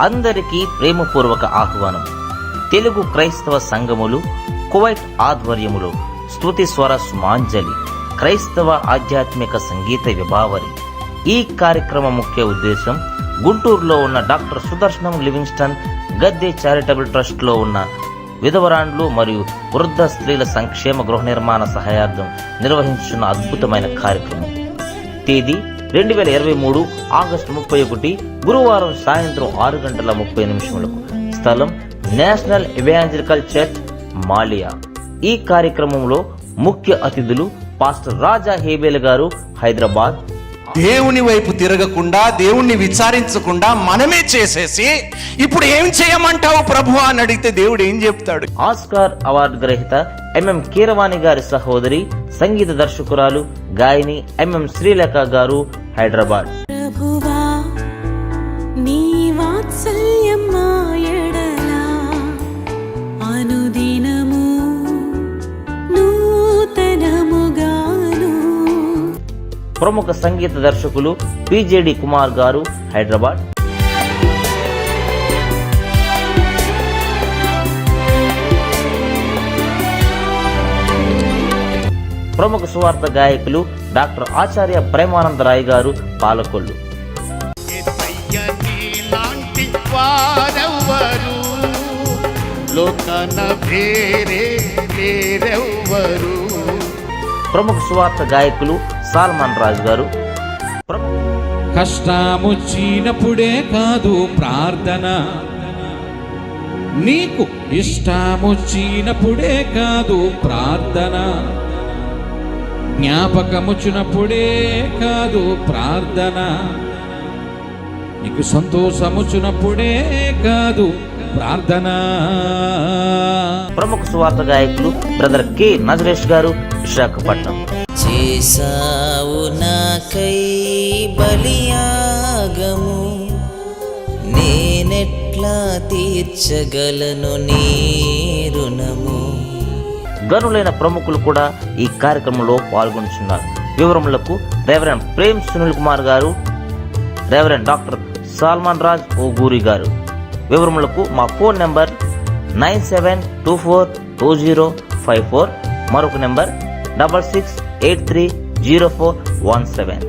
అందరికీ ప్రేమపూర్వక ఆహ్వానం. తెలుగు క్రైస్తవ సంఘములు కువైట్ ఆధ్వర్యములో స్తుతి స్వర సుమాంజలి క్రైస్తవ ఆధ్యాత్మిక సంగీత విభావరి. ఈ కార్యక్రమ ముఖ్య ఉద్దేశం గుంటూరులో ఉన్న doctor Sudarshanam Livingston Gadde charitable ట్రస్ట్లో ఉన్న విధవరాండ్లు మరియు వృద్ధ స్త్రీల సంక్షేమ గృహ నిర్మాణ సహాయార్థం నిర్వహించున్న అద్భుతమైన కార్యక్రమం. తేదీ రెండు వేల ఇరవై మూడు ఆగస్టు ముప్పై ఒకటి గురువారం సాయంత్రం ఆరు గంటల ముప్పై నిమిషములకు. స్థలం నేషనల్ ఇవాంజలికల్ చర్చ్ మాలియా. ఈ కార్యక్రమంలో ముఖ్య అతిథులు పాస్టర్ రాజా హేబేల్ గారు హైదరాబాద్ దేవుని వైపు తిరగకుండా దేవుణ్ణి విచారించకుండా మనమే చేసేసి ఇప్పుడు ఏం చేయమంటావు ప్రభు అని అడిగితే దేవుడు ఏం చెప్తాడు? ఆస్కార్ అవార్డు గ్రహీత ఎంఎం కీరవాణి గారి సహోదరి సంగీత దర్శకురాలు గాయని ఎంఎం శ్రీలేఖ గారు హైదరాబాద్. ప్రముఖ సంగీత దర్శకులు పిజేడి కుమార్ గారు హైదరాబాద్. ప్రముఖ సువార్త గాయకులు డాక్టర్ ఆచార్య ప్రేమానంద రాయ్ గారు పాలకొల్లు. ప్రముఖ సువార్త గాయకులు సాల్మాన్ రాజు గారు. ప్రముఖ కష్టమొచ్చినప్పుడే కాదు ప్రార్థన. నీకు ఇష్టమొచ్చినప్పుడే కాదు ప్రార్థన. జ్ఞాపకముచ్చినప్పుడే కాదు ప్రార్థన. నీకు సంతోషముచ్చినప్పుడే కాదు ప్రార్థన. ప్రముఖ సువార్త గాయకులు బ్రదర్ కె నజరేష్ గారు విశాఖపట్నం. చేసావు నాకై బలియాగము. నేనెట్లా తీర్చగలను నీ రుణము? గనులైన ప్రముఖులు కూడా ఈ కార్యక్రమంలో పాల్గొంటున్నారు. వివరములకు రెవరెండ్ ప్రేమ్ సునీల్ కుమార్ గారు రెవరెండ్ డాక్టర్ సాల్మాన్ రాజ్ ఓగూరి గారు. వివరములకు మా phone number nine seven two four two zero five four మరొక number double six eight three zero four one seven